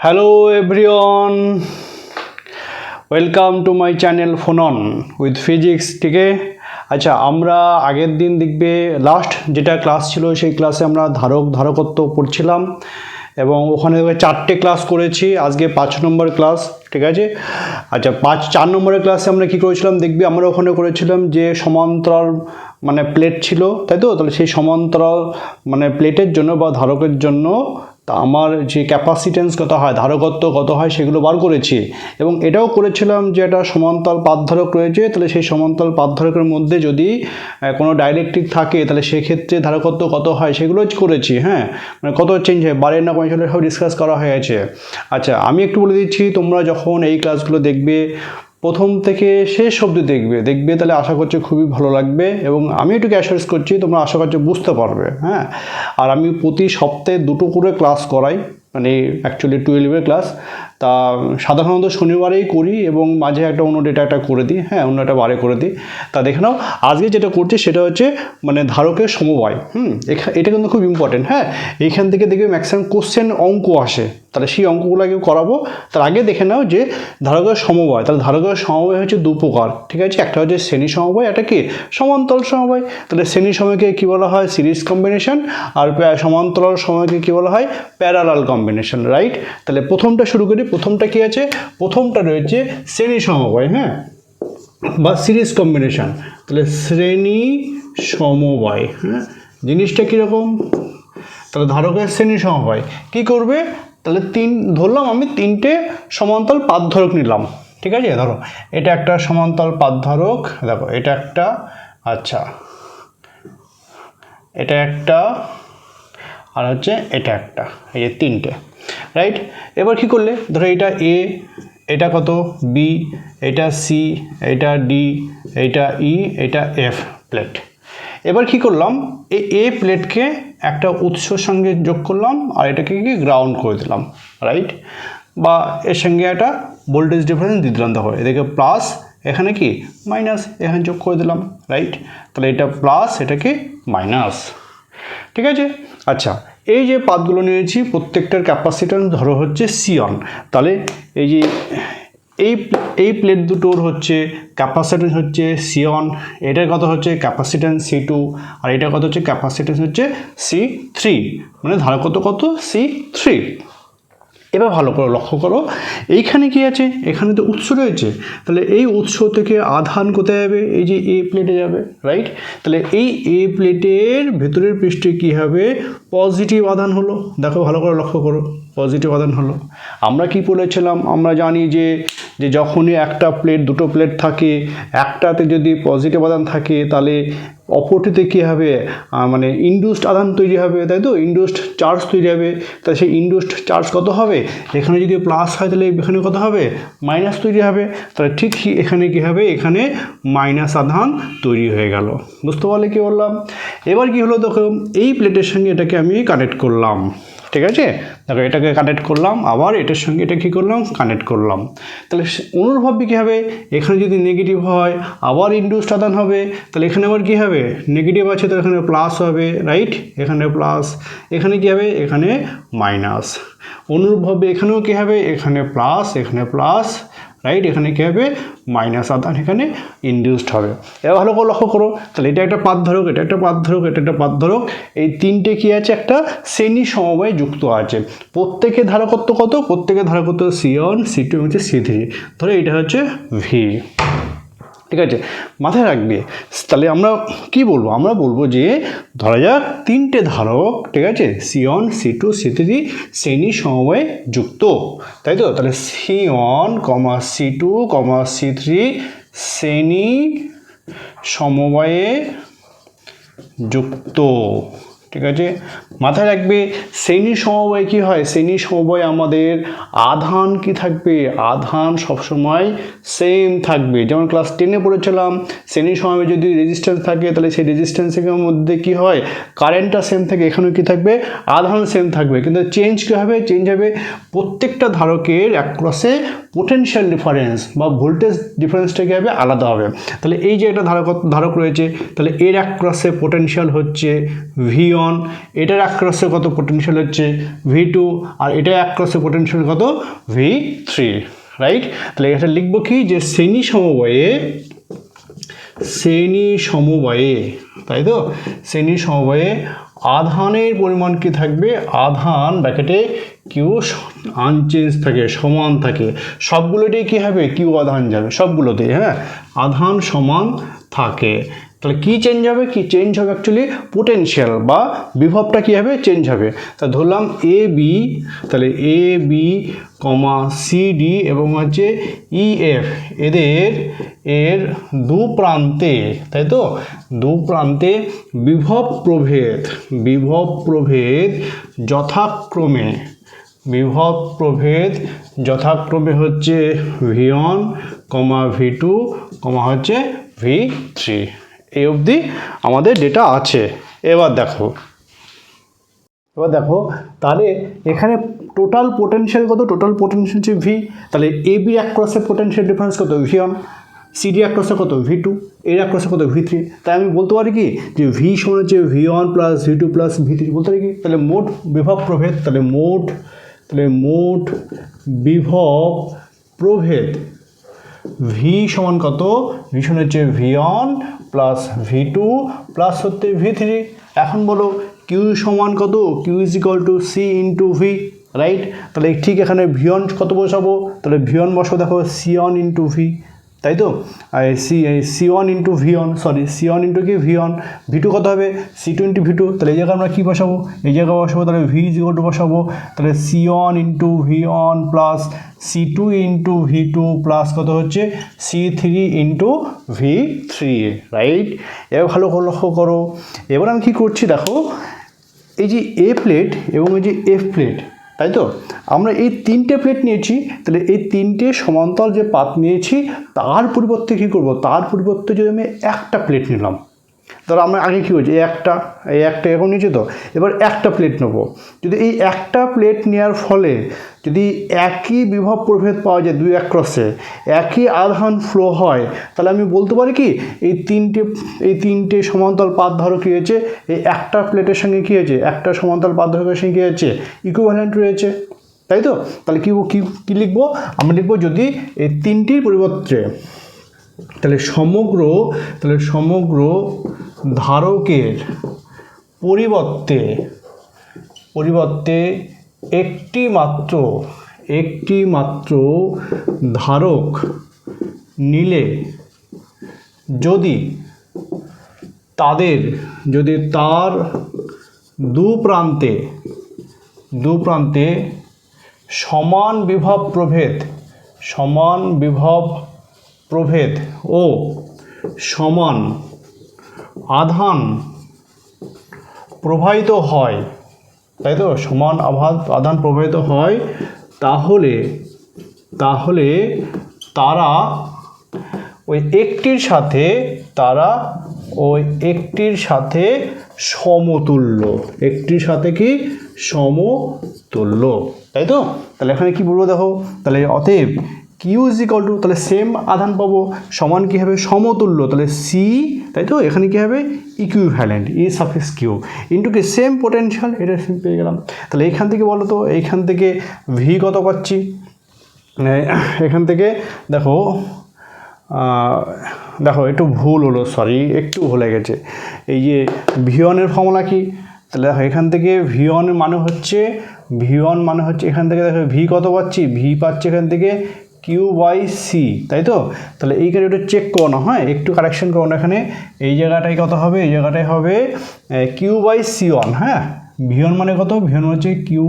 Hello everyone welcome to my channel phonon with physics ঠিক আচ্ছা আমরা আগের দিন দেখবে লাস্ট যেটা ক্লাস ছিল, সেই ক্লাসে আমরা ধারক ধারকত্ব পড়ছিলাম, এবং ওখানে চারটে ক্লাস করেছি। আজকে পাঁচ নম্বর ক্লাস ঠিক আছে? আচ্ছা পাঁচ, চার নম্বরের ক্লাসে আমরা কি করেছিলাম? দেখবি আমরা ওখানে করেছিলাম যে সমান্তরাল মানে প্লেট ছিল, তাই তো? তাহলে সেই সমান্তরাল মানে প্লেটের জন্য বা ধারকের জন্য তা আমার যে ক্যাপাসিটেন্স কত হয়, ধারকত্ব কত হয়, সেগুলো বার করেছি। এবং এটাও করেছিলাম যে একটা সমান্তরাল পাতধারক রয়েছে, তাহলে সেই সমান্তরাল পাতধারকের মধ্যে যদি কোনো ডাইলেকট্রিক থাকে, তাহলে সেক্ষেত্রে ধারকত্ব কত হয়, সেগুলো করেছি হ্যাঁ? মানে কত চেঞ্জ হয়, বারের না কমে সব ডিসকাস করা হয়েছে আচ্ছা আমি একটু বলে দিচ্ছি, তোমরা যখন এই ক্লাসগুলো দেখবে প্রথম থেকে শেষ অবধি দেখবে। দেখবে তাহলে আশা করছি খুবই ভালো লাগবে এবং আমি একটু অ্যাসুরেন্স করছি, তোমরা আশা করছি বুঝতে পারবে হ্যাঁ? আর আমি প্রতি সপ্তাহে দুটো করে ক্লাস করাই মানে অ্যাকচুয়ালি টুয়েলভের ক্লাস তা সাধারণত শনিবারেই করি এবং মাঝে একটা অন্য ডেটা একটা করে দিই হ্যাঁ অন্য একটা বারে করে দিই। তা দেখে নাও, আজকে যেটা করছি সেটা হচ্ছে মানে ধারকের সমবায়, হুম? এটা কিন্তু খুব ইম্পর্টেন্ট হ্যাঁ? এইখান থেকে দেখবে ম্যাক্সিমাম কোশ্চেন অঙ্ক আসে। তাহলে সেই অঙ্কগুলোকে করাবো, তার আগে দেখে নাও যে ধারকের সমবায়, তাহলে ধারকের সমবায় হচ্ছে দু প্রকার, ঠিক আছে? একটা হচ্ছে শ্রেণি সমবায়, একটা কি? সমান্তরাল সমবায়। তাহলে শ্রেণি সময়কে কী বলা হয়? সিরিজ কম্বিনেশন, আর সমান্তরাল সময়কে কী বলা হয়? Parallel combination, right? তাহলে প্রথমটা শুরু করি, প্রথমটা কি আছে? প্রথমটা রয়েছে শ্রেণি সমবায় হ্যাঁ? বা সিরিজ কম্বিনেশন, তাহলে শ্রেণি সমবায় হ্যাঁ? জিনিসটা কীরকম তাহলে ধারকের শ্রেণি সমবায়, কি করবে? তাহলে তিন, ধরলাম আমি তিনটে সমান্তরাল পাতধারক নিলাম। ঠিক আছে? ধরো, এটা একটা সমান্তরাল পাতধারক দেখো, এটা একটা আচ্ছা। এটা একটা, আর হচ্ছে এটা একটা, এই যে তিনটে। রাইট এবার কি করলে? ধরো এটা এ এটা কত? বি এটা সি এটা ডি এটা ই এটা এফ প্লেট এবার কি করলাম? এই এ প্লেটকে একটা উৎসর সঙ্গে যোগ করলাম আর এটাকে কি গ্রাউন্ড করে দিলাম রাইট বা এর সঙ্গে একটা ভোল্টেজ ডিফারেন্স দিয়ে দিলাম। দেখো, এদিকে প্লাস এখানে কি? মাইনাস এখানে যোগ করে দিলাম রাইট তাহলে এটা প্লাস এটাকে মাইনাস ঠিক আছে? আচ্ছা এই যে পাতগুলো নিয়েছি, প্রত্যেকটার ক্যাপাসিটার ধরো হচ্ছে সিয়ন তাহলে এই যে এই এই প্লেট দুটোর হচ্ছে ক্যাপাসিট্যান্স হচ্ছে সিয়ন এটার কত হচ্ছে ক্যাপাসিট্যান্স সি টু আর এটার কত হচ্ছে ক্যাপাসিট্যান্স হচ্ছে সি থ্রি মানে ধারকত কত সি থ্রি এবার ভালো করে লক্ষ্য করো, এইখানে কি আছে? এখানে তো উৎস রয়েছে। তাহলে এই উৎস থেকে আধান কোথায় যাবে? এই যে এ প্লেটে যাবে রাইট তাহলে এই এ প্লেটের ভেতরের পৃষ্ঠে কি হবে? পজিটিভ আধান হলো। দেখো ভালো করে লক্ষ্য করো পজিটিভ আধান হলো। আমরা কি বলেছিলাম? আমরা জানি যে যে যখনই একটা প্লেট দুটো প্লেট থাকে, একটাতে যদি পজিটিভ আদান থাকে, তাহলে অপরটিতে কী হবে? মানে ইন্ডুসড আধান তৈরি হবে, তাই তো? ইন্ডুসড চার্জ তৈরি হবে। তা সেই ইন্ডুসড চার্জ কত হবে? এখানে যদি প্লাস হয়, তাহলে এখানে কত হবে? মাইনাস তৈরি হবে। তাহলে ঠিক এখানে কী হবে? এখানে মাইনাস আধান তৈরি হয়ে গেল। বুঝতে পারলে কী বললাম? এবার কি হলো দেখো? এই প্লেটের সঙ্গে এটাকে আমি কানেক্ট করলাম। ঠিক আছে? দেখো, এটাকে কানেক্ট করলাম, আবার এটার সঙ্গে এটা কী করলাম? কানেক্ট করলাম। তাহলে অনুরূপভাবে কী হবে? এখানে যদি নেগেটিভ হয়, আবার ইন্ডুসড আদান হবে, তাহলে এখানে আবার কী হবে? নেগেটিভ আছে তো এখানে প্লাস হবে রাইট এখানে প্লাস এখানে কী হবে? এখানে মাইনাস অনুরূপভাবে এখানেও কী হবে? এখানে প্লাস এখানে প্লাস রাইট এখানে কী হবে? মাইনাস আধান এখানে ইনডিউসড হবে। এবার ভালো করে লক্ষ্য করো। তাহলে এটা একটা পাতধারক এটা একটা পাতধারক এটা একটা পাতধারক এই তিনটে কী আছে? একটা শ্রেণি সমবায় যুক্ত আছে। প্রত্যেকে ধারকত্ব কত? প্রত্যেকে ধারকত্ব সি ওয়ান সি টু হচ্ছে সি থ্রি ধরো এটা হচ্ছে ভি ঠিক আছে? মাথায় রাখবে। তাহলে আমরা কি বলব? আমরা বলব যে, ধরা যাক তিনটে ধারক, ঠিক আছে? C one C two C three শ্রেণি সমবায়ে যুক্ত। তাই তো? তাহলে C one comma C two comma C three শ্রেণি সমবায়ে যুক্ত। ঠিক আছে? মাথায় রাখবে, শ্রেণি সমবায় কি হয়? শ্রেণি সমবায় আমাদের আধান কি থাকবে? আধান সবসময় সেম থাকবে। যেমন ক্লাস টেনে পড়েছিলাম, শ্রেণি সমবায় যদি রেজিস্ট্যান্স থাকে, তাহলে সেই রেজিস্ট্যান্সের মধ্যে কি হয়? কারেন্টটা সেম থাকে, এখানেও কি থাকবে? আধান সেম থাকবে। কিন্তু চেঞ্জ কী হবে? চেঞ্জ হবে প্রত্যেকটা ধারকের এক ক্রসে পোটেনশিয়াল ডিফারেন্স বা ভোল্টেজ ডিফারেন্সটা কী হবে? আলাদা হবে। তাহলে এই যে একটা ধারক ধারক রয়েছে, তাহলে এর এক ক্রসে পোটেনশিয়াল হচ্ছে ভি ওয়ান এটার অ্যাক্রসে কত পোটেনশিয়াল হচ্ছে? ভি টু আর এটার অ্যাক্রসে পোটেনশিয়াল কত? ভি থ্রি রাইট তাহলে এটা লিখব কি? যে শ্রেণি সমবায়ে শ্রেণি সমবায়ে, তাই তো? শ্রেণি সমবায়ে আধানের পরিমাণ কি থাকবে? আধান ব্যাকেটে কিউ আনচেঞ্জ থাকে, সমান থাকে। সবগুলোতেই কী হবে? কিউ আধান যাবে, সবগুলোতেই হ্যাঁ? আধান সমান থাকে। তাহলে কি চেঞ্জ হবে? কি চেঞ্জ হবে অ্যাকচুয়ালি পোটেনশিয়াল বা বিভবটা কী হবে? চেঞ্জ হবে। তা ধরলাম এ বি তাহলে A B comma C D এবং হচ্ছে ই এফ এদের, এর দু প্রান্তে, তাই তো? দু প্রান্তে বিভব প্রভেদ বিভব প্রভেদ যথাক্রমে, বিভব প্রভেদ যথাক্রমে হচ্ছে V one comma V two comma হচ্ছে ভি থ্রি এই অবধি আমাদের ডেটা আছে। এবার দেখো। এবার দেখো, তাহলে এখানে টোটাল পোটেনশিয়াল কত? টোটাল পোটেনশিয়াল হচ্ছে ভি তাহলে এ বি অ্যাক্রসের পোটেনশিয়াল ডিফারেন্স কত? ভি ওয়ান সিডি অ্যাক্রসে কত? ভি টু এর অ্যাক্রসে কত? ভি থ্রি তাই আমি বলতে পারি কি? যে ভি সমান হচ্ছে V one plus V two plus V three বলতে পারি কি? তাহলে মোট বিভব প্রভেদ, তাহলে মোট তাহলে মোট বিভব প্রভেদ ভি সমান কত? ভি সমান হচ্ছে V one plus V two plus হচ্ছে ভি থ্রি এখন বলো কিউ সমান কত? Q is equal to C into V right তাহলে ঠিক এখানে ভি ওয়ান কত বসাবো? তাহলে ভি ওয়ান বসাবো, দেখো সি ওয়ান ইন্টু ভি তাই তো C C one into V one sorry C one into কি? ভি ওয়ান ভি টু কত হবে? C two into V two তাহলে এই জায়গায় আমরা কী বসাবো? এই জায়গায় বসাবো, তাহলে ভি ইজিকল টু বসাবো, তাহলে C one into V one plus C two into V two plus কত হচ্ছে? C three into V three right এবার ভালো লক্ষ্য করো। এবার আমি কী করছি দেখো? এই যে এ প্লেট এবং এই যে এফ প্লেট তাই তো? আমরা এই তিনটে প্লেট নিয়েছি, তাহলে এই তিনটে সমান্তরাল যে পাত নিয়েছি, তার পরিবর্তে কী করব? তার পরিবর্তে যদি আমি একটা প্লেট নিলাম ধরো আমরা আগে কী হয়েছে এই একটা এই একটা এরকম নিয়েছি তো। এবার একটা প্লেট নেব। যদি এই একটা প্লেট নেওয়ার ফলে যদি একই বিভব প্রভেদ পাওয়া যায় দুই এক ক্রসে একই আধান ফ্লো হয়, তাহলে আমি বলতে পারি কি, এই তিনটে এই তিনটে সমান্তরাল পাত ধরো কী হয়েছে, এই একটা প্লেটের সঙ্গে কী হয়েছে? একটা সমান্তরাল পাত ধরকের সঙ্গে কী হয়েছে? ইকুইভ্যালেন্ট রয়েছে। তাই তো? তাহলে কী কী লিখব? আমরা লিখব যদি এই তিনটির পরিবর্তে তাহলে সমগ্র তাহলে সমগ্র ধারকের পরিবর্তে পরিবর্তে একটি মাত্র একটি মাত্র ধারক নিলে যদি তাদের, যদি তার দু প্রান্তে দু প্রান্তে সমান বিভব প্রভেদ, সমান বিভব প্রভেদ ও সমান আধান প্রবাহিত হয়। তাই তো? সমান আভাদ আধান প্রবাহিত হয়। তাহলে তাহলে তারা ওই একটির সাথে তারা ওই একটির সাথে সমতুল্য। একটির সাথে কি? সমতুল্য। তাই তো? তাহলে এখানে কি বলব দেখো? তাহলে অতএব কিউ ইজ ইকাল টু তাহলে সেম আধান পাবো, সমান কী হবে? সমতুল্য, তাহলে সি তাই তো? এখানে কী হবে? ইকুইভ্যালেন্ট ই সাফিক্স কিউ ইন্টু কি সেম পোটেনশিয়াল এটা পেয়ে গেলাম। তাহলে এখান থেকে বলো তো এইখান থেকে ভি কত পাচ্ছি? এখান থেকে দেখো দেখো, একটু ভুল হলো সরি একটু ভুলে গেছে। এই যে ভিওনের ফর্মুলা কি? তাহলে দেখো, এখান থেকে ভিওনের মানে হচ্ছে ভিওন মানে হচ্ছে, এখান থেকে দেখো ভি কত পাচ্ছি? ভি পাচ্ছি এখান থেকে কিউ বাই সি তাই তো? তাহলে এইখানে একটু চেক করো না হ্যাঁ? একটু কারেকশন করো না এখানে। এই জায়গাটায় কত হবে? এই জায়গাটায় হবে কিউ বাই সি ওয়ান হ্যাঁ? ভিওন মানে কত? ভিওন হচ্ছে Q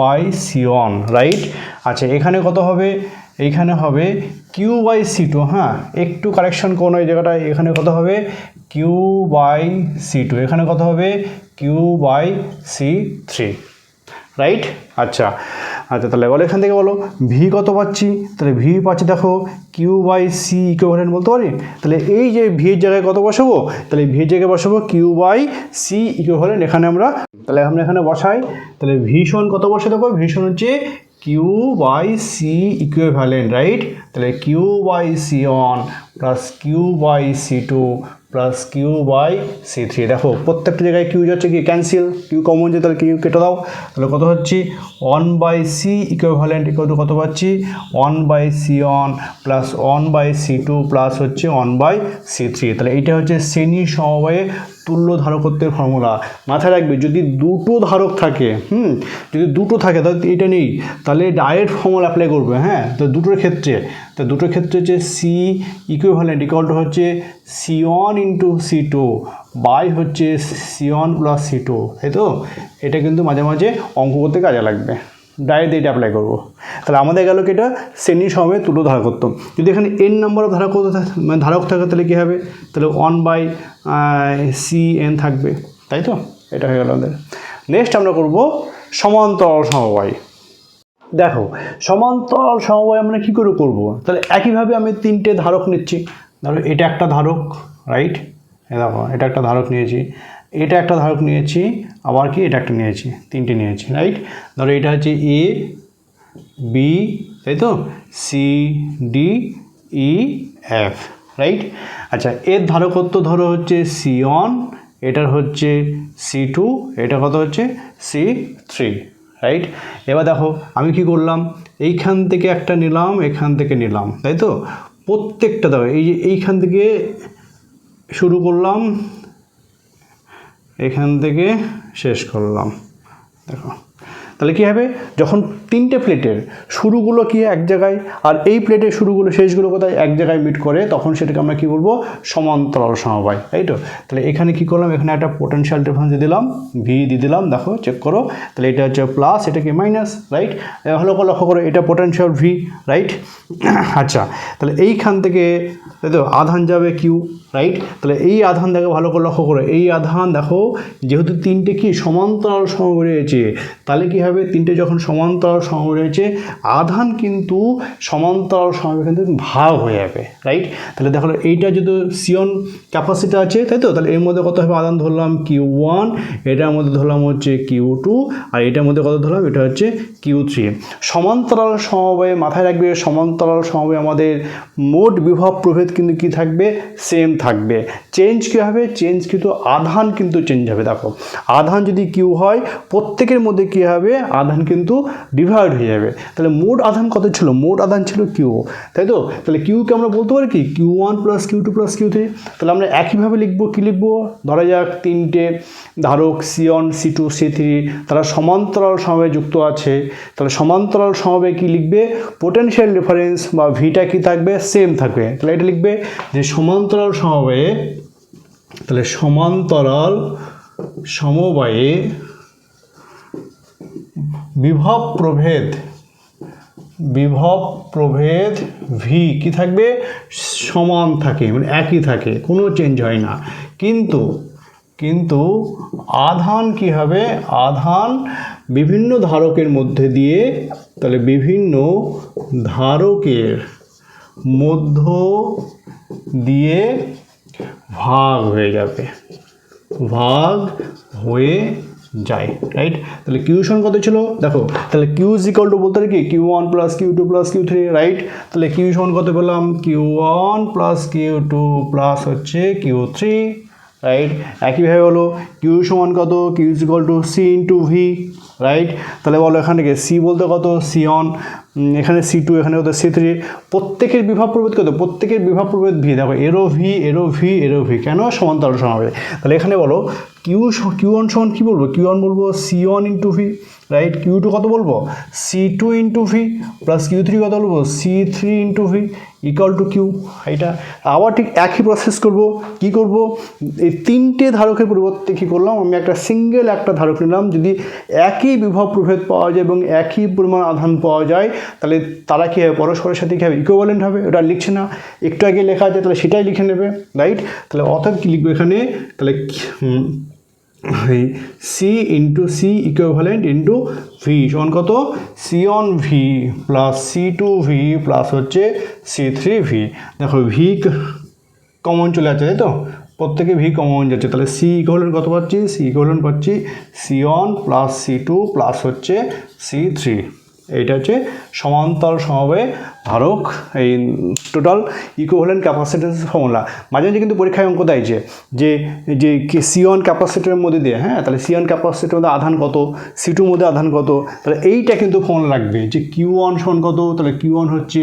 by C one right আচ্ছা এখানে কত হবে? এইখানে হবে কিউ বাই সি টু হ্যাঁ? একটু কারেকশন করো এই জায়গাটায়। এখানে কত হবে? কিউ বাই সি টু এখানে কত হবে? Q by C three right আচ্ছা আচ্ছা তাহলে বলো এখান থেকে বলো ভি কত পাচ্ছি? তাহলে ভি পাচ্ছি দেখো কিউ বাই সি ইকুইভ্যালেন্ট বলতে পারি? তাহলে এই যে ভি এর জায়গায় কত বসাবো? তাহলে ভি এর জায়গায় বসাবো কিউ বাই সি ইকুইভ্যালেন্ট এখানে আমরা, তাহলে আমরা এখানে বসাই। তাহলে ভি সমান কত বসে দেখো? ভি সমান হচ্ছে Q by C equivalent right তাহলে Q by C one plus Q by C two plus Q by C three দেখো, প্রত্যেকটা জায়গায় কিউ যাচ্ছে কি? ক্যান্সেল কিউ কমন যে, তাহলে কিউ কেটে দাও। তাহলে কত হচ্ছে one by C equivalent equal to কত পাচ্ছি? One by C one plus one by C two plus হচ্ছে ওয়ান বাই সি থ্রি তাহলে এইটা হচ্ছে শ্রেণি সমবায়ে তুল্য ধারকত্বের ফর্মুলা মাথায় রাখবে, যদি দুটো ধারক থাকে, হুম, যদি দুটো থাকে, তাহলে এটা নেই, তাহলে ডাইরেক্ট ফর্মুলা অ্যাপ্লাই করবে হ্যাঁ তো দুটোর ক্ষেত্রে, তো দুটোর ক্ষেত্রে হচ্ছে সি ইকুইভ্যালেন্ট ইকুয়াল টু হচ্ছে C one into C two by হচ্ছে C one plus C two তাই তো? এটা কিন্তু মাঝে মাঝে অঙ্ক করতে কাজে লাগবে। ডাইরেক্ট এটা অ্যাপ্লাই করব। তাহলে আমাদের গেল কি এটা? শ্রেণি সময়ে তুলো ধারক যদি এখানে এন নাম্বার ধারক হতে মানে ধারক থাকে, তাহলে কী হবে? তাহলে ওয়ান বাই সি এন থাকবে। তাই তো? এটা হয়ে গেল আমাদের। নেক্সট আমরা করব সমান্তরাল সমবায়। দেখো, সমান্তরাল সমবায় আমরা কী করে করব? তাহলে একইভাবে আমি তিনটে ধারক নিচ্ছি। ধরো এটা একটা ধারক রাইট দেখো, এটা একটা ধারক নিয়েছি। এটা একটা ধারক নিয়েছি, আবার কি এটা একটা নিয়েছি, তিনটে নিয়েছি রাইট ধরো এটা হচ্ছে এ বি তাই তো? C D E F right আচ্ছা এর ধারকত্ব ধরো হচ্ছে সি ওয়ান এটার হচ্ছে সি টু এটা কত হচ্ছে? সি থ্রি রাইট এবার দেখো, আমি কি করলাম? এইখান থেকে একটা নিলাম, এখান থেকে নিলাম, তাই তো? প্রত্যেকটা দেখো এই যে এইখান থেকে শুরু করলাম এখান থেকে শেষ করলাম। দেখো। তাহলে কী হবে? যখন তিনটে প্লেটের শুরুগুলো কি এক জায়গায় আর এই প্লেটের শুরুগুলো, শেষগুলো কোথায়? এক জায়গায় মিট করে তখন সেটাকে আমরা কি বলব? সমান্তরাল সমবায়, তাই তো? তাহলে এখানে কি করলাম? এখানে একটা পোটেনশিয়াল ডিফারেন্স দিয়ে দিলাম ভি দিয়ে দিলাম, দেখো চেক করো। তাহলে এটা হচ্ছে প্লাস এটা কি মাইনাস রাইট ভালো করে লক্ষ্য করো, এটা পোটেনশিয়াল ভি রাইট আচ্ছা তাহলে এইখান থেকে তো, আধান যাবে কিউ রাইট তাহলে এই আধান দেখো ভালো করে লক্ষ্য করো। এই আধান, দেখো, যেহেতু তিনটে কি সমান্তরাল সমবায় রয়েছে, তাহলে কি হবে? তিনটে যখন সমান্তরাল রয়েছে, আধান কিন্তু সমান্তরাল সমবায় কিন্তু ভাগ হয়ে যাবে রাইট তাহলে দেখো এইটা যদি সিয়ন ক্যাপাসিটি আছে, তাই তো? তাহলে এর মধ্যে কত হবে? আধান ধরলাম কিউ ওয়ান এটার মধ্যে ধরলাম হচ্ছে কিউ টু আর এটার মধ্যে কত ধরলাম? এটা হচ্ছে কিউ থ্রি সমান্তরাল সমবায়ে মাথায় রাখবে, সমান্তরাল সমবায়ে আমাদের মোট বিভব প্রভেদ কিন্তু কি থাকবে? সেম থাকবে। চেঞ্জ কী হবে? চেঞ্জ কিন্তু আধান কিন্তু চেঞ্জ হবে, দেখো। আধান যদি কিউ হয়, প্রত্যেকের মধ্যে কী হবে? আধান কিন্তু ডিভাইড হয়ে যাবে। তাহলে মোট আধান কত ছিল? মোট আধান ছিল কিউ তাই তো? তাহলে কিউকে আমরা বলতে পারি কি? Q one plus Q two plus Q three তাহলে আমরা একইভাবে লিখব, কী লিখব? ধরা যাক তিনটে, ধারক C one C two C three তারা সমান্তরাল সময়ে যুক্ত আছে। তাহলে সমান্তরাল সমবে কি লিখবে? পোটেনশিয়াল ডিফারেন্স বা ভিটা কি থাকবে? সেম থাকবে। তাহলে এটা লিখবে যে সমান্তরাল সমবায়ে, তাহলে সমান্তরাল সমবায়ে বিভব প্রভেদ বিভব প্রভেদ ভি কি থাকবে? সমান থাকে মানে একই থাকে, কোনো চেঞ্জ হয় না। কিন্তু কিন্তু আধান কি হবে? আধান বিভিন্ন ধারকের মধ্যে দিয়ে, তাহলে বিভিন্ন ধারকের মধ্য দিয়ে ভাগ হয়ে যাবে। ভাগ হয়ে যায় রাইট তাহলে কিউশন কত ছিল? দেখো, তাহলে কিউ ইজ ইকাল টু বলতে কি? Q one plus Q two plus Q three right তাহলে কিউ সমান কত পেলাম? Q one plus Q two plus হচ্ছে কিউ থ্রি রাইট একইভাবে হলো কিউ সমান কত? Q is equal to C into V right তাহলে বলো এখান থেকে সি বলতে কত? সি অন এখানে সি টু এখানে কত? সি থ্রি প্রত্যেকের বিভাগ প্রভেদ কত? প্রত্যেকের বিভাগ প্রভেদ ভি দেখো এরো ভি এরো ভি এরো ভি কেন সমান্তরাল সমাবে তাহলে এখানে বলো কিউ কিউ ওয়ান সমান কী বলব? কিউ ওয়ান বলব C one into V right Q two কত বলব? C two into V plus Q three কত বলব? C three into V equal to Q এটা আবার ঠিক একই প্রসেস করব। কি করব? এই তিনটে ধারকের পরিবর্তে কী করলাম? আমি একটা সিঙ্গেল একটা ধারক নিলাম। যদি একই বিভব প্রভেদ পাওয়া যায় এবং একই পরিমাণ আধান পাওয়া যায়, তাহলে তারা কী হবে? পরস্পরের সাথে কী হবে? ইকুইভ্যালেন্ট হবে। ওটা লিখছে না। একটু আগে লেখা আছে, তাহলে সেটাই লিখে নেবে। রাইট তাহলে অর্থাৎ কী লিখবে এখানে? তাহলে C into C equivalent into V সমান কত? C one V plus C two V plus হচ্ছে সি থ্রি ভি দেখো ভি কমন চলে যাচ্ছে, তাই তো? প্রত্যেকে ভি কমন যাচ্ছে। তাহলে সি ইকুইভ্যালেন্ট কত পাচ্ছি? সি ইকুইভ্যালেন্ট পাচ্ছি C one plus C two plus হচ্ছে সি থ্রি এইটা হচ্ছে সমান্তরাল সমবে ধারক, এই টোটাল ইকুইভ্যালেন্ট ক্যাপাসিটেন্স ফর্মুলা মাঝে মাঝে কিন্তু পরীক্ষায় অঙ্ক দেয় যে যে যে সিওয়ান ক্যাপাসিটারের মধ্যে দিয়ে হ্যাঁ তাহলে সিওয়ান ক্যাপাসিটার মধ্যে আধান কত সি টুর মধ্যে আধান কত, তাহলে এইটা কিন্তু ফর্মুলা লাগবে যে কিউ ওয়ান সমান কত, তাহলে কিউ ওয়ান হচ্ছে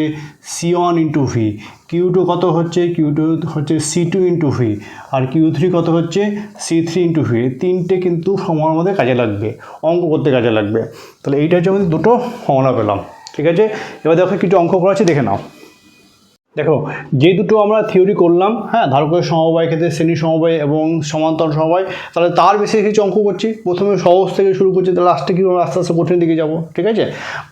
C one into V Q two কত হচ্ছে কিউ টু হচ্ছে সি টু ইন্টু ভি আর কিউ থ্রি কত হচ্ছে সি থ্রি ইন্টু ভি তিনটে কিন্তু ফর্মুলার মধ্যে কাজে লাগবে, অঙ্ক করতে কাজে লাগবে। তাহলে এইটা হচ্ছে আমাদের দুটো ফর্মুলা পেলাম। ঠিক আছে? এবার দেখো কিছু অঙ্ক করা আছে, দেখে নাও। দেখো, যে দুটো আমরা থিওরি করলাম হ্যাঁ ধারকের সমবায় ক্ষেত্রে শ্রেণি সমবায় এবং সমান্তর সমবায়, তাহলে তার বেশি কিছু অঙ্ক করছি। প্রথমে সহজ থেকে শুরু করছি, তাহলে লাস্টে কি আস্তে আস্তে কঠিন দিকে যাব, ঠিক আছে?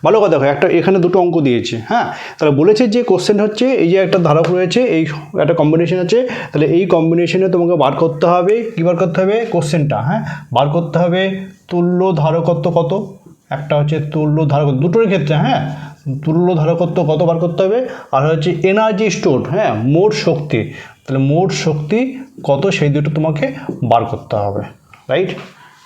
ভালো কথা দেখো, একটা এখানে দুটো অঙ্ক দিয়েছে হ্যাঁ? তাহলে বলেছে যে কোশ্চেন হচ্ছে, এই যে একটা ধারক রয়েছে, এই একটা কম্বিনেশন আছে, তাহলে এই কম্বিনেশনে তোমাকে বার করতে হবে, কী বার করতে হবে? কোশ্চেনটা হ্যাঁ? বার করতে হবে তুল্য ধারকত্ব কত? একটা হচ্ছে তুল্য ধারক, দুটোর ক্ষেত্রে হ্যাঁ? তুল্য ধারকত্ব কত বার করতে হবে? আর হচ্ছে এনার্জি স্টোর হ্যাঁ? মোট শক্তি। তাহলে মোট শক্তি কত? সেই দুটো তোমাকে বার করতে হবে রাইট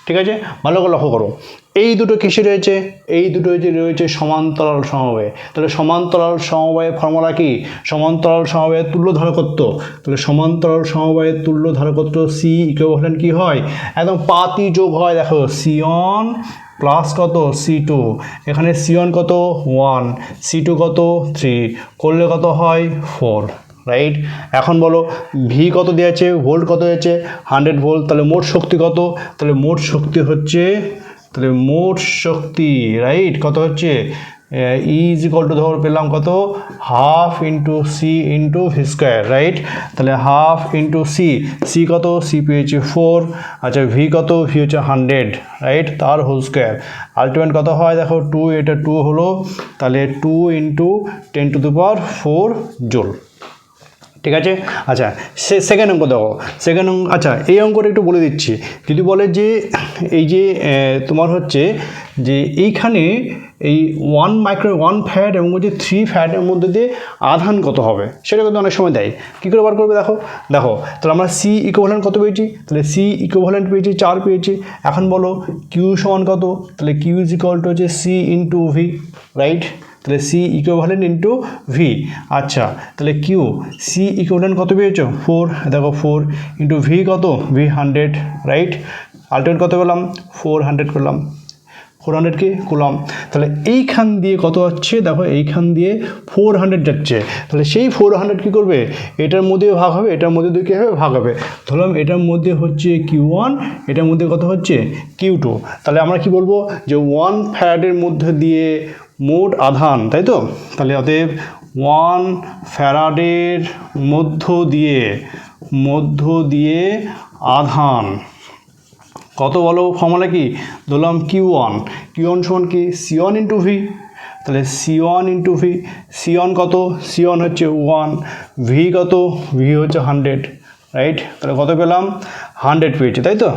ঠিক আছে? ভালো করে লক্ষ্য করো। এই দুটো কিসে রয়েছে? এই দুটো যে রয়েছে সমান্তরাল সমবায়ে। তাহলে সমান্তরাল সমবায়ের ফর্মুলা কি? সমান্তরাল সমবায়ের তুল্য ধারকত্ব। তাহলে সমান্তরাল সমবায়ের তুল্য ধারকত্ব সি ইকুইভ্যালেন্ট কি হয়? একদম পাতি যোগ হয়, দেখো সিয়ন প্লাস কত? সি টু এখানে সি ওয়ান কত? ওয়ান সি টু কত? থ্রি করলে কত হয়? ফোর রাইট এখন বলো ভি কত দিয়েছে? ভোল্ট কত দিয়েছে? হান্ড্রেড ভোল্ট তাহলে মোট শক্তি কত? তাহলে মোট শক্তি হচ্ছে, তাহলে মোট শক্তি রাইট কত হচ্ছে? ই ইজ ইকল টু ধর পেলাম কত? Half into C into V square right তাহলে হাফ ইন্টু সি সি কত? সি পেয়েছে ফোর আচ্ছা ভি কত? ভি হচ্ছে হান্ড্রেড রাইট তার হোল স্কোয়ার আলটিমেট কত হয়? দেখো টু এটা টু হলো, তাহলে টু ইন্টু টেন টু দু পাওয়ার ফোর জোল ঠিক আছে? আচ্ছা সে সেকেন্ড অঙ্ক দেখো। সেকেন্ড অঙ্ক আচ্ছা এই অঙ্কটা একটু বলে দিচ্ছি। যদি বলে যে, এই যে তোমার হচ্ছে যে, এইখানে এই ওয়ান মাইক্রো ওয়ান ফ্যাট এবং যে থ্রি ফ্যাটের মধ্যে দিয়ে আধান কত হবে? সেটা কিন্তু অনেক সময় দেয়। কী করে বার করবে দেখো? দেখো, তাহলে আমরা সি ইকোভ্যালেন্ট কত পেয়েছি? তাহলে সি ইকোভ্যালেন্ট পেয়েছি, চার পেয়েছি। এখন বলো কিউ সমান কত? তাহলে কিউ ইজ ইকুয়াল টু হচ্ছে সি ইন্টু ভি রাইট তাহলে সি ইকুইভ্যালেন্ট ইন্টু ভি আচ্ছা তাহলে কিউ সি ইকুইভ্যালেন্ট কত পেয়েছ? ফোর দেখো ফোর ইন্টু ভি কত? ভি হান্ড্রেড রাইট আলটিমেট কত পেলাম? ফোর হান্ড্রেড করলাম ফোর হান্ড্রেড কি করলাম। তাহলে এইখান দিয়ে কত হচ্ছে দেখো, এইখান দিয়ে ফোর হান্ড্রেড যাচ্ছে। তাহলে সেই ফোর হান্ড্রেড কী করবে? এটার মধ্যে ভাগ হবে, এটার মধ্যে দিয়ে কী হবে, ভাগ হবে। ধরলাম এটার মধ্যে হচ্ছে কিউ ওয়ান এটার মধ্যে কত হচ্ছে? কিউ টু তাহলে আমরা কি বলব? যে ওয়ান ফ্যারাডের মধ্যে দিয়ে মোট আধান, তাই তো? তাহলে অতএব ওয়ান ফ্যারাডের মধ্য দিয়ে মধ্য দিয়ে আধান। কত বলো ফর্মুলা কি? ধরলাম কিউ ওয়ান কিউ ওয়ান সমান কি? সি ওয়ান ইন্টু ভি তাহলে C one into V C one কত? সি ওয়ান হচ্ছে ওয়ান ভি কত? ভি হচ্ছে হান্ড্রেড রাইট তাহলে কত পেলাম? হান্ড্রেড পেয়েছি, তাই তো?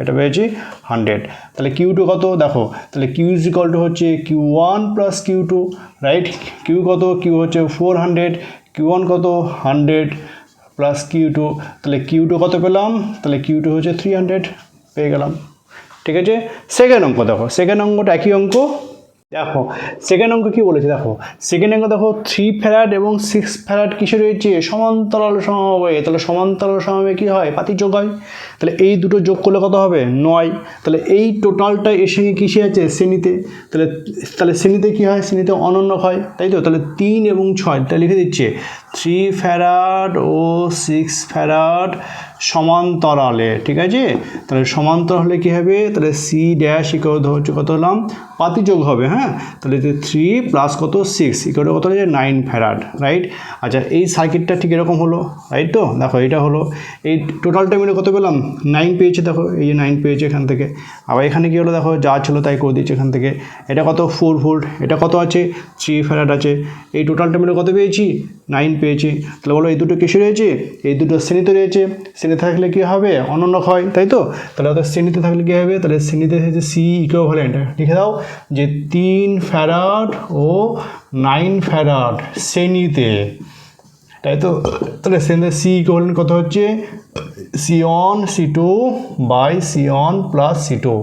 এটা পেয়েছি হান্ড্রেড তাহলে কিউ টু কত? দেখো, তাহলে কিউ ইজ ইকাল টু হচ্ছে Q one plus Q two right Q কত? কিউ হচ্ছে ফোর হান্ড্রেড কিউ ওয়ান কত? হান্ড্রেড প্লাস কিউ টু তাহলে কিউ টু কত পেলাম? তাহলে কিউ টু হচ্ছে থ্রি হান্ড্রেড পেয়ে গেলাম। ঠিক আছে? সেকেন্ড অঙ্ক দেখো সেকেন্ড অঙ্কটা একই অঙ্ক। দেখো সেকেন্ড অঙ্ক কি বলেছে? দেখো সেকেন্ড অঙ্ক দেখো থ্রি ফ্যারাড এবং সিক্স ফ্যারাড কিসে রয়েছে সমান্তরাল সমবায়ে। তাহলে সমান্তরাল সমবায়ে কি হয়? পাতি যোগ হয়। তাহলে এই দুটো যোগ করলে কত হবে? নয়। তাহলে এই টোটালটা এসে কিসে আছে? শ্রেণীতে। তাহলে তাহলে শ্রেণীতে কী হয়? শ্রেণীতে অনন্য হয়। তাই তো? তাহলে তিন এবং ছয়। তাহলে লিখে দিচ্ছে থ্রি ফ্যারাড ও সিক্স ফ্যারাড সমান্তরালে, ঠিক আছে? তাহলে সমান্তরাল হলে কী হবে? তাহলে সি ড্যাশ ইকুয়াল হচ্ছে কত হলাম? পাতিযোগ হবে হ্যাঁ? তাহলে যে থ্রি প্লাস কত? সিক্স ইকুয়াল কত হচ্ছে নাইন ফ্যারাড রাইট আচ্ছা এই সার্কিটটা ঠিক এরকম হলো রাইট তো? দেখো, এটা হলো। এই টোটালটা মিলে কত পেলাম? নাইন পেয়েছে, দেখো, এই যে নাইন পেয়েছে এখান থেকে। আবার এখানে কী হলো, দেখো, যা ছিল তাই করে দিয়েছে এখান থেকে। এটা কত? ফোর ভোল্ট এটা কত আছে? থ্রি ফ্যারাড আছে। এই টোটালটা মিলে কত পেয়েছি? নাইন পেয়েছি। তাহলে বলো, এই দুটো কিসে রয়েছে? এই দুটো শ্রেণীতে রয়েছে। শ্রেণীতে থাকলে কী হবে? অনন্য হয়, তাই তো? তাহলে ওদের শ্রেণীতে থাকলে কী হবে? তাহলে শ্রেণীতে হচ্ছে সি ইকুইভ্যালেন্ট লিখে দাও যে তিন ফ্যারাড ও নাইন ফ্যারাড শ্রেণীতে। তাই তো? তাহলে শ্রেণীতে সি ইকুইভ্যালেন্ট কত হচ্ছে? C one C two by C one plus C two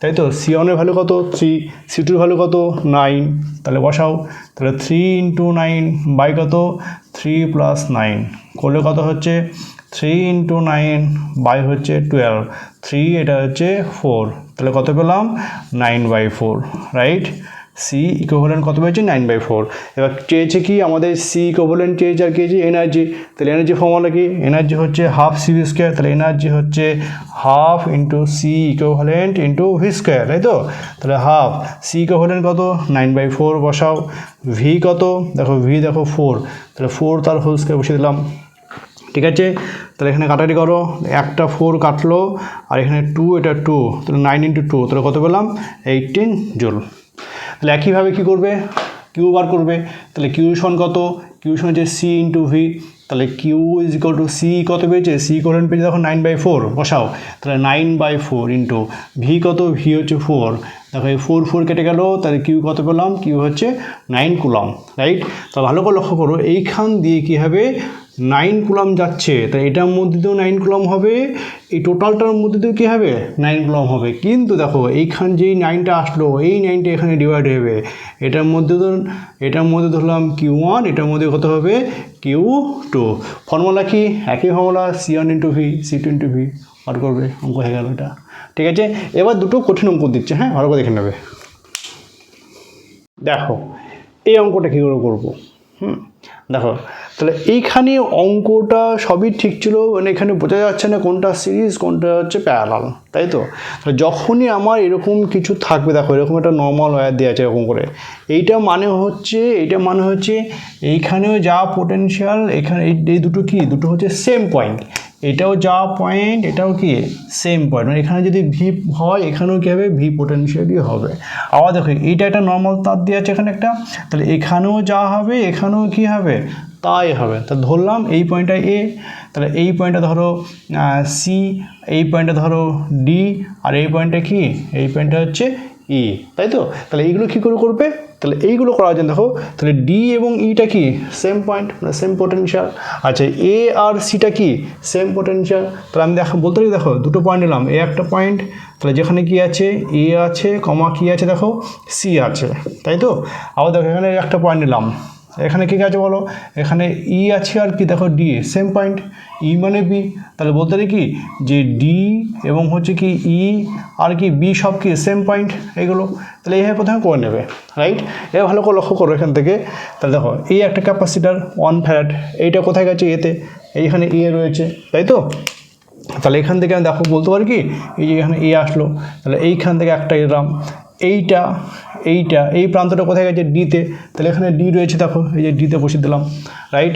তাই তো? সি ওয়ানের ভ্যালু কত? থ্রি সি টুর ভ্যালু কত? নাইন তাহলে বসাও। তাহলে থ্রি ইন্টু নাইন বাই কত? থ্রি প্লাস নাইন করলে কত হচ্ছে? থ্রি ইন্টু নাইন বাই হচ্ছে টুয়েলভ থ্রি এটা হচ্ছে ফোর তাহলে কত পেলাম? Nine by four right C equivalent কত পেয়েছি? নাইন বাই ফোর এবার চেয়েছে কি? আমাদের সি ইকোভ্যালেন্ট চেয়েছে আর চেয়েছে এনার্জি তাহলে এনার্জি ফর্মুলা কি? এনার্জি হচ্ছে হাফ সি ভি স্কোয়ার তাহলে এনার্জি হচ্ছে half into C equivalent into V square তাই তো? তাহলে হাফ সি ইকোভ্যালেন্ট কত? নাইন বাই ফোর বসাও। ভি কত? দেখো ভি দেখো ফোর তাহলে ফোর তার হোল স্কোয়ার বসিয়ে দিলাম। ঠিক আছে? তাহলে এখানে কাটাকাটি করো। একটা ফোর কাটলো, আর এখানে টু এটা টু তাহলে নাইন ইন্টু টু তাহলে কত পেলাম? এইটিন জুল তাহলে একইভাবে কী করবে? কিউ বার করবে। তাহলে কিউ সন কত? কিউ সন হচ্ছে সি ইন্টু ভি তাহলে Q is equal to C কত পেয়েছে? সি কোলেন পেয়েছে দেখো নাইন বাই ফোর বসাও। তাহলে nine by four into V কত? ভি হচ্ছে ফোর দেখো এই ফোর ফোর কেটে গেল। তাহলে কিউ কত পেলাম? কিউ হচ্ছে নাইন কুলাম রাইট তো ভালো করে লক্ষ্য করো। এইখান দিয়ে কী হবে? নাইন কুলাম যাচ্ছে তাই এটার মধ্যে দিয়েও নাইন কুলাম হবে, এই টোটালটার মধ্যে দিয়েও কী হবে? নাইন কুলাম হবে। কিন্তু দেখো, এইখান যেই নাইনটা আসলো, এই নাইনটা এখানে ডিভাইড হবে। এটার মধ্যে ধর, এটার মধ্যে ধরলাম কিউ ওয়ান এটার মধ্যে কত হবে? কিউ টু ফর্মুলা কি? একই formula C one into V C two into V বার করবে, অঙ্ক হয়ে গেল এটা। ঠিক আছে? এবার দুটো কঠিন অঙ্ক দিচ্ছে হ্যাঁ? ভালো দেখে নেবে। দেখো, এই অঙ্কটা কী করে করব? হুম? দেখো, তাহলে এইখানে অঙ্কটা সবই ঠিক ছিল মানে এখানে বোঝা যাচ্ছে না কোনটা সিরিজ কোনটা হচ্ছে প্যারাল তাই তো? যখনই আমার এরকম কিছু থাকবে, দেখো, এরকম একটা নর্মাল ওয়্যার দেওয়া আছে এরকম করে, এইটা মানে হচ্ছে, এইটা মানে হচ্ছে, এইখানেও যা পোটেনশিয়াল এখানে এই এই দুটো কি? দুটো হচ্ছে সেম পয়েন্ট এটাও যা পয়েন্ট এটাও কি? সেম পয়েন্ট মানে এখানে যদি ভি হয়, এখানেও কী হবে? ভি পোটেনশিয়ালই হবে। আবার দেখো, এইটা একটা নর্মাল তার দিয়ে আছে এখানে একটা। তাহলে এখানেও যা হবে, এখানেও কি হবে? তাই হবে। তা ধরলাম, এই পয়েন্টটা এ তাহলে এই পয়েন্টটা ধরো সি এই পয়েন্টটা ধরো ডি আর এই পয়েন্টটা কি? এই পয়েন্টটা হচ্ছে ই, তাই তো? তাহলে এইগুলো কী করে করবে? তাহলে এইগুলো করার জন্য দেখো, তাহলে ডি এবং ইটা কি? সেম পয়েন্ট মানে সেম পোটেনশিয়াল আচ্ছা এ আর সিটা কি? সেম পোটেনশিয়াল তাহলে আমি দেখো, বলতে পারি দেখো, দুটো পয়েন্ট নিলাম। এ একটা পয়েন্ট তাহলে যেখানে কি আছে? এ আছে কমা কি আছে দেখো? সি আছে, তাই তো? আবার দেখো, এখানে একটা পয়েন্ট নিলাম। এখানে কী আছে বলো? এখানে ই আছে আর কি, দেখো ডি সেম পয়েন্ট ই মানে বি তাহলে বলতে পারি কি? যে ডি এবং হচ্ছে কি ই আর কি বি সব কি সেম পয়েন্ট এগুলো তাহলে এইভাবে প্রথমে করে নেবে রাইট এ ভালো করে লক্ষ্য করো এখান থেকে। তাহলে দেখো এই একটা ক্যাপাসিটার ওয়ান ফ্যাট এইটা কোথায় গেছে এতে এইখানে এ রয়েছে, তাই তো? তাহলে এখান থেকে আমি দেখো বলতে পারি কি? এই যে এখানে এ আসলো, তাহলে এইখান থেকে একটা এলাম এইটা এইটা, এই প্রান্তটা কোথায় গেছে? ডিতে তাহলে এখানে ডি রয়েছে, দেখো, এই যে ডিতে বসিয়ে দিলাম রাইট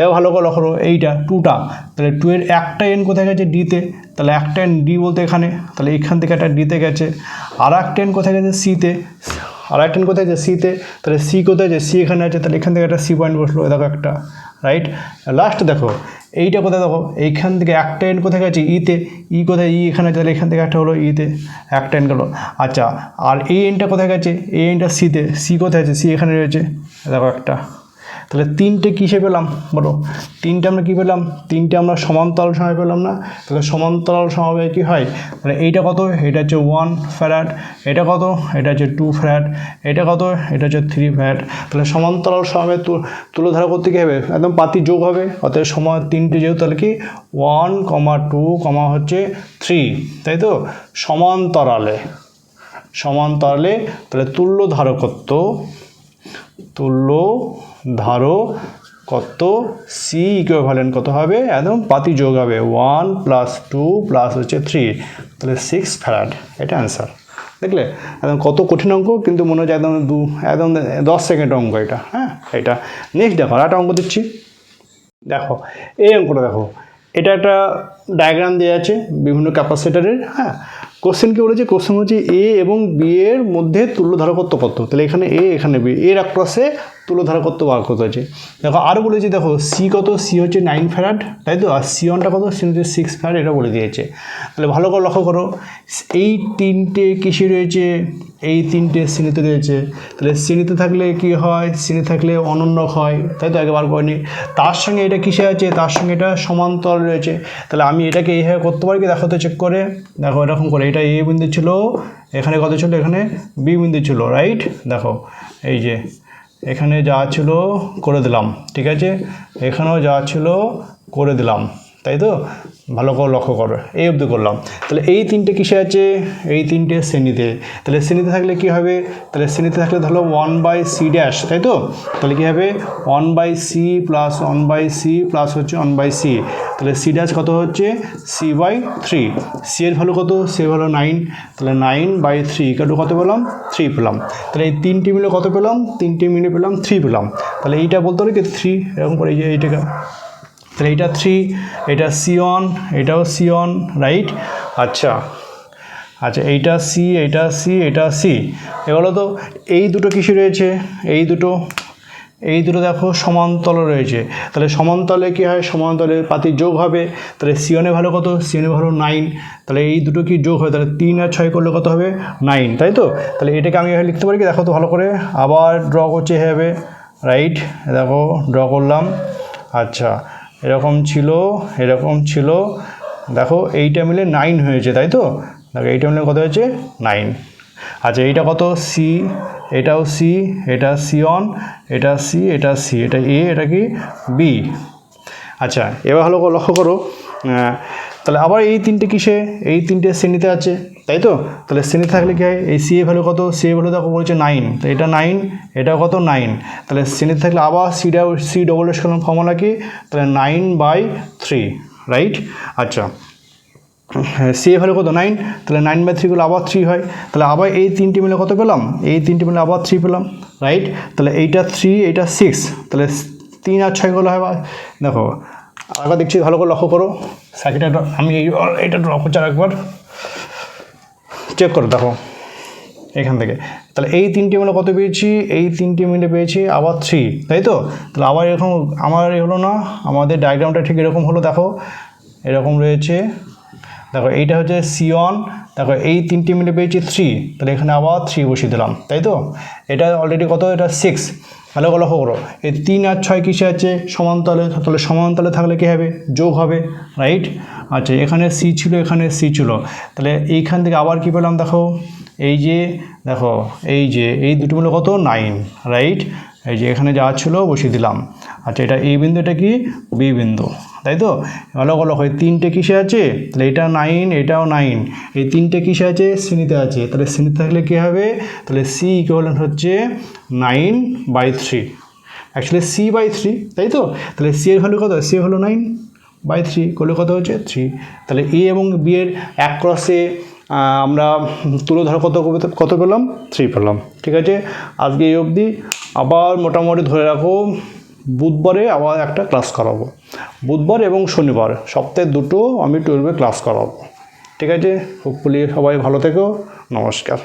এবার ভালো করে লক্ষ্য এইটা টুটা তাহলে টু এর একটা এন কোথায় গেছে? ডিতে তাহলে একটা এন ডি বলতে এখানে। তাহলে এখান থেকে একটা ডিতে গেছে। আর একটা এন কোথায় গেছে? সিতে আর একটা এন কোথায় গেছে? সিতে তাহলে সি কোথায় আছে সি এখানে আছে। তাহলে এখান থেকে একটা সি পয়েন্ট বসল দেখো একটা রাইট লাস্ট দেখো এইটা কোথায় দেখো? এইখান থেকে একটা এন কোথায় গেছে? ইতে ই কোথায়? ই এখানে আছে তাহলে এখান থেকে একটা হলো ইতে একটা এন গেলো। আচ্ছা আর এই এনটা কোথায় গেছে? এই এনটা সিতে সি কোথায় আছে? সি এখানে রয়েছে। দেখো একটা। তাহলে তিনটে কিসে পেলাম? বলো। তিনটে আমরা কী পেলাম? তিনটে আমরা সমান্তরাল সময় পেলাম না? তাহলে সমান্তরাল সময় কী হয়? তাহলে এইটা কত? এটা হচ্ছে ওয়ান ফ্যারাট এটা কত? এটা হচ্ছে টু ফ্যারাট এটা কত? এটা হচ্ছে থ্রি ফ্যারাট তাহলে সমান্তরাল সময় তুলে ধরা করতে কী হবে? একদম পাতি যোগ হবে। অতএব সময় তিনটে যেহেতু, তাহলে কি? ওয়ান কমা টু কমা হচ্ছে থ্রি তাই তো? সমান্তরালে। সমান্তরালে তাহলে তুল্য ধারকত্ব, তুল্য ধারো কত? সি ইকুইভ্যালেন্ট কত হবে? একদম পাতি যোগ হবে। ওয়ান প্লাস টু প্লাস হচ্ছে থ্রি তাহলে সিক্স ফ্যারাড এটা অ্যান্সার দেখলে? একদম কত কঠিন অঙ্ক, কিন্তু মনে হচ্ছে একদম দু, একদম দশ সেকেন্ড অঙ্ক এটা। হ্যাঁ এটা। নেক্সট দেখো একটা অঙ্ক দিচ্ছি। দেখো, এই অঙ্কটা দেখো। এটা একটা ডায়াগ্রাম দেওয়া আছে বিভিন্ন ক্যাপাসিটারের হ্যাঁ কোশ্চেন কি বলেছে? কোশ্চেন হচ্ছে এ এবং বি এর মধ্যে তুল্য ধারকত্ব কত? তাহলে এখানে এ এখানে বি এর অ্যাক্রসে তুল্য ধারকত্ব বার করতে হচ্ছে দেখো আরও বলেছি, দেখো সি কত? সি হচ্ছে নাইন ফ্যারাড তাই তো? আর সি ওয়ানটা কত? সি হচ্ছে সিক্স ফ্যারাড এটা বলে দিয়েছে। তাহলে ভালো করে লক্ষ্য করো, এই তিনটে কিসে রয়েছে? এই তিনটে শ্রেণীতে রয়েছে। তাহলে শ্রেণীতে থাকলে কি হয়? শ্রেণি থাকলে অনন্য হয়, তাই তো? একবার করেনি তার সঙ্গে এটা কিসে আছে? তার সঙ্গে এটা সমান্তরাল রয়েছে। তাহলে আমি এটাকে এইভাবে করতে পারি কি? দেখো তো চেক করে। দেখো, এরকম করে। এটা এ বিন্দু ছিল, এখানে কত ছিল? এখানে বি বিন্দু ছিল রাইট দেখো, এই যে, এখানে যা ছিল, করে দিলাম, ঠিক আছে? এখানেও যা ছিল, করে দিলাম। তাই তো ভালো করে লক্ষ্য করো। এই অবধি করলাম। তাহলে এই তিনটে কিসে আছে? এই তিনটে শ্রেণীতে। তাহলে শ্রেণীতে থাকলে কি হবে? তাহলে শ্রেণীতে থাকলে ধরো ওয়ান বাই সি ড্যাশ তাই তো তাহলে কী হবে? One by C plus one by C plus হচ্ছে ওয়ান বাই সি তাহলে সি ড্যাশ কত হচ্ছে? সি বাই থ্রি সি এর ভ্যালু কত? সি এর ভ্যালু নাইন তাহলে নাইন বাই থ্রি কাটু কত পেলাম? থ্রি পেলাম। তাহলে এই তিনটি মিলে কত পেলাম? তিনটি মিলে পেলাম থ্রি পেলাম। তাহলে এইটা বলতে পারি কি? থ্রি এরকম করে এই যে এইটাকে তাহলে এইটা থ্রি এটা সি অন এটাও সি অন রাইট আচ্ছা। আচ্ছা এইটা সি এটা সি এটা সি এগুলো তো এই দুটো কিসে রয়েছে? এই দুটো এই দুটো দেখো সমান্তল রয়েছে। তাহলে সমান্তলে কী হয়? সমান্তলে পাতি যোগ হবে। তাহলে সিওনে ভালো কত? সিওনে ভালো নাইন তাহলে এই দুটো কি যোগ হয়? তাহলে তিন আর ছয় করলে কত হবে? নাইন তাই তো? তাহলে এটাকে আমি লিখতে পারি কি? দেখো তো ভালো করে। আবার ড্র করছে এভাবে রাইট দেখো ড্র করলাম। আচ্ছা। এরকম ছিল এরকম ছিল। দেখো, এইটা মিলে নাইন হয়েছে, তাই তো? দেখো, এইটা মিলে কত হয়েছে? নাইন আচ্ছা এইটা কত? সি এটাও সি এটা সি অন এটা সি এটা সি এটা এ এটা কি? বি আচ্ছা এবার হলো, লক্ষ্য করো তাহলে আবার এই তিনটে কিসে? এই তিনটে শ্রেণীতে আছে। তাই তো? তাহলে শ্রেণীতে থাকলে কী হয়? এই সি এ ভ্যালু কত? সি এ ভ্যালু দেখো বলছে নাইন তো এটা নাইন এটা কত? নাইন তাহলে শ্রেণীতে থাকলে আবার সিটা সি ডবল এস ফর্মুলা কি? তাহলে নাইন বাই থ্রি রাইট আচ্ছা। সি এ ভ্যালু কত? নাইন তাহলে নাইন বাই থ্রিগুলো আবার থ্রি হয়। তাহলে আবার এই তিনটি মিলে কত পেলাম? এই তিনটি মিলে আবার থ্রি পেলাম রাইট তাহলে এইটা থ্রি এইটা সিক্স তাহলে তিন আর ছয় ছয়গুলো হয় আবার দেখো, আরেকবার দেখছি, ভালো করে লক্ষ্য করো। সার্কিটটা আমি এই এটা ড্র করছি আরেকবার। চেক করে দেখো। এখান থেকে। তাহলে এই তিনটি মিলে কত পেয়েছি? এই তিনটি মিলে পেয়েছি আবার থ্রি তাই তো? তাহলে আবার এরকম, আমার এ হলো না, আমাদের ডায়াগ্রামটা ঠিক এরকম হলো, দেখো। এরকম রয়েছে। দেখো, এইটা হচ্ছে সিওন দেখো, এই তিনটি মিলে পেয়েছি থ্রি তাহলে এখানে আবার থ্রি বসিয়ে দিলাম, তাই তো? এটা অলরেডি কত? এটা সিক্স ভালো করে লক্ষ্য করো, এই তিন আর ছয় কিসে আছে? সমান্তলে তাহলে সমান্তলে থাকলে কী হবে? যোগ হবে রাইট আচ্ছা এখানে সি ছিল, এখানে সি ছিল। তাহলে এইখান থেকে আবার কি পেলাম দেখো? এই যে, দেখো, এই যে, এই দুটো মিলে কত? নাইন রাইট এই যে এখানে যা ছিল বসিয়ে দিলাম। আচ্ছা এটা এই বিন্দু এটা কি? বি বিন্দু, তাই তো? ভালো ভালো হয় তিনটে কিসে আছে? তাহলে এটা নাইন, এটাও নাইন। এই তিনটে কিসে আছে? শ্রেণীতে আছে। তাহলে শ্রেণীতে থাকলে কী হবে? তাহলে সি ইকুয়ালেন্ট হচ্ছে nine by three actually C by three তাই তো? তাহলে সি এর ভ্যালু কত? C value nine by three করলে কত হচ্ছে থ্রি তাহলে এ এবং বি এর এক ক্রসে আমরা তুলে ধরা কত কত পেলাম? থ্রি পেলাম। ঠিক আছে? আজকে এই অবধি আবার মোটামুটি ধরে রাখো, বুধবারে আবার একটা ক্লাস করাবো। বুধবার এবং শনিবার, সপ্তাহে দুটো আমি টুয়েলভে ক্লাস করাবো। ঠিক আছে? হোপফুলি সবাই ভালো থেকো। নমস্কার।